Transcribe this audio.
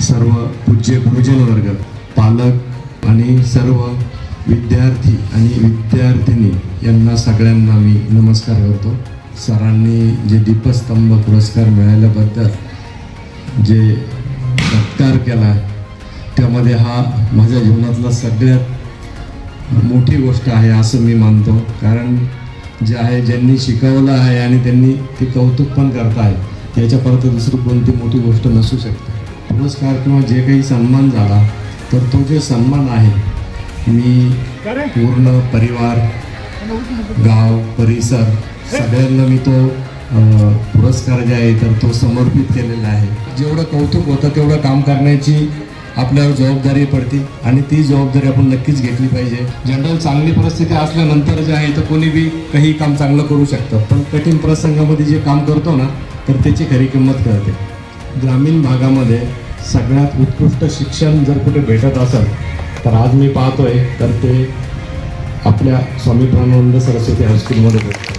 सर्व पूज्य गुरुजन वर्ग पालक आणि सर्व विद्यार्थी आणि विद्यार्थिनी यांना सगळ्यांना मी नमस्कार करतो. सरांनी जे दीपस्तंभ पुरस्कार मिळाल्याबद्दल जे सत्कार केला त्यामध्ये हा माझ्या जीवनातला सगळ्यात मोठी गोष्ट आहे असं मी मानतो. कारण जे आहे ज्यांनी शिकवलं आहे आणि त्यांनी ते कौतुक पण करत आहे याच्यापर्यंत दुसरी कोणती मोठी गोष्ट नसू शकते. पुरस्कार किंवा जे काही सन्मान झाला तर तो जे सन्मान आहे मी पूर्ण परिवार गाव परिसर सगळ्यांना मी तो पुरस्कार जे आहे तर तो समर्पित केलेला आहे. जेवढं कौतुक होतं तेवढं काम करण्याची आपल्यावर जबाबदारी पडते आणि ती जबाबदारी आपण नक्कीच घेतली पाहिजे. जनरल चांगली परिस्थिती असल्यानंतर जे आहे तर कोणी बी काही काम चांगलं करू शकतं. पण कठीण प्रसंगामध्ये जे काम करतो ना तर त्याची खरी किंमत कळते. ग्रामीण भागामध्ये सगळ्यात उत्कृष्ट शिक्षण जर कुठे भेटत असेल तर आज मी पाहतोय तर ते आपल्या स्वामी प्राणानंद सरस्वती हायस्कूलमध्ये भेटतं